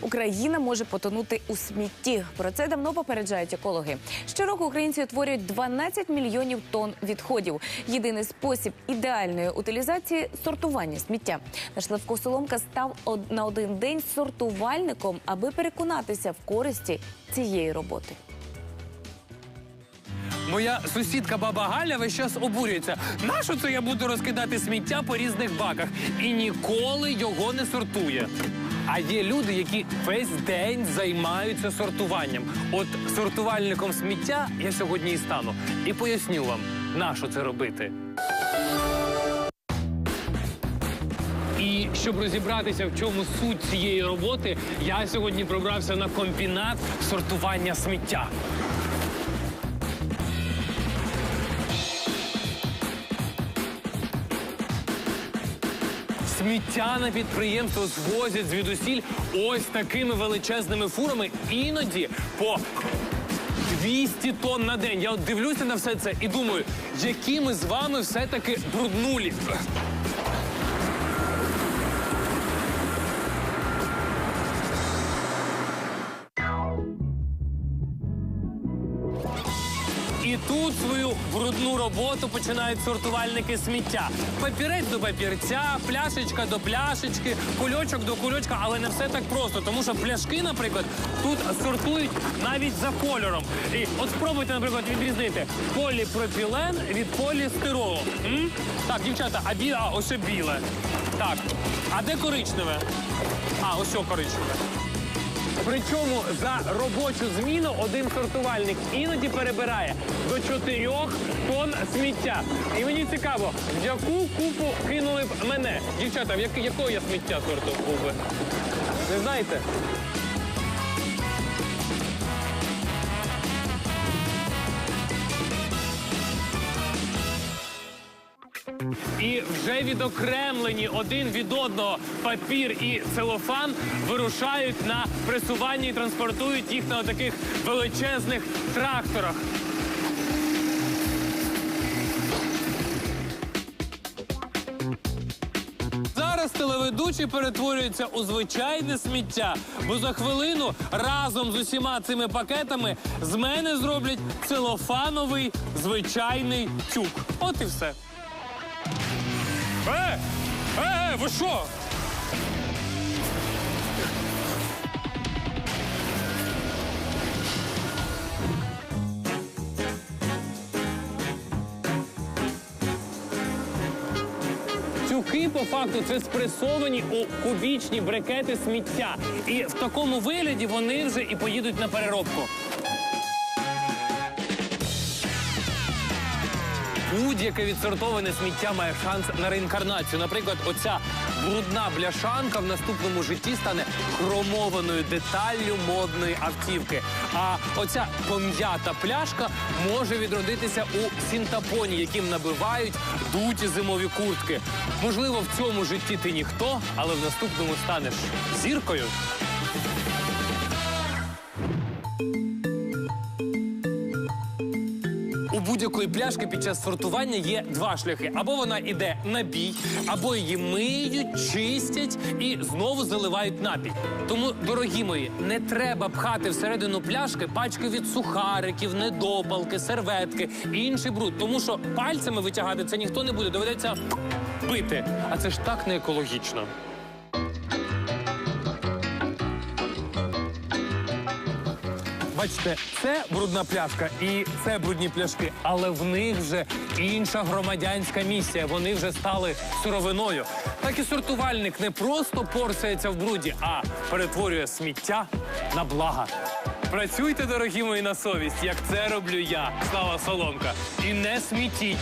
Україна може потонути у смітті. Про це давно попереджають екологи. Щороку українці утворюють 12 мільйонів тонн відходів. Єдиний спосіб ідеальної утилізації сортування сміття. Наш Левко Соломка став на один день сортувальником, аби переконатися в користі цієї роботи. Моя сусідка баба Галя весь час обурюється. Нащо це я буду розкидати сміття по різних баках? І ніколи його не сортує. А є люди, які весь день займаються сортуванням. От сортувальником сміття я сьогодні і стану. І поясню вам, на що це робити. І щоб розібратися, в чому суть цієї роботи, я сьогодні пробрався на комбінат сортування сміття. Сміття на підприємство звозять звідусіль ось такими величезними фурами, іноді по 200 тонн на день. Я от дивлюся на все це і думаю, які ми з вами все-таки бруднулі. Тут свою брудну роботу починають сортувальники сміття. Папірець до папірця, пляшечка до пляшечки, кульочок до кульочка, але не все так просто, тому що пляшки, наприклад, тут сортують навіть за кольором. І от спробуйте, наприклад, відрізнити поліпропілен від полістиролу. М? Так, дівчата, а біле, а ось біле. Так, а де коричневе? А, ось коричневе. Причому за робочу зміну один сортувальник іноді перебирає до 4 тонн сміття. І мені цікаво, в яку купу кинули б мене? Дівчата, в як, якого я сміття сорту був? Не знаєте? І вже відокремлені один від одного папір і целофан вирушають на пресування і транспортують їх на таких величезних тракторах. Зараз телеведучий перетворюється у звичайне сміття, бо за хвилину разом з усіма цими пакетами з мене зроблять целофановий звичайний тюк. От і все. Е! Е, ви що? Тюки, по факту, це спресовані у кубічні брикети сміття. І в такому вигляді вони вже і поїдуть на переробку. Будь-яке відсортоване сміття має шанс на реінкарнацію. Наприклад, оця брудна бляшанка в наступному житті стане хромованою деталлю модної автівки. А оця пом'ята пляшка може відродитися у синтапоні, яким набивають дуті зимові куртки. Можливо, в цьому житті ти ніхто, але в наступному станеш зіркою. У будь-якої пляшки під час сортування є два шляхи: або вона йде на бій, або її миють, чистять і знову заливають напій. Тому, дорогі мої, не треба пхати всередину пляшки пачки від сухариків, недопалки, серветки і інший бруд. Тому що пальцями витягати це ніхто не буде. Доведеться бити. А це ж так не екологічно. Бачите, це брудна пляшка і це брудні пляшки, але в них вже інша громадянська місія. Вони вже стали сировиною. Так і сортувальник не просто порсається в бруді, а перетворює сміття на блага. Працюйте, дорогі мої, на совість, як це роблю я, Слава Соломка. І не смітіть.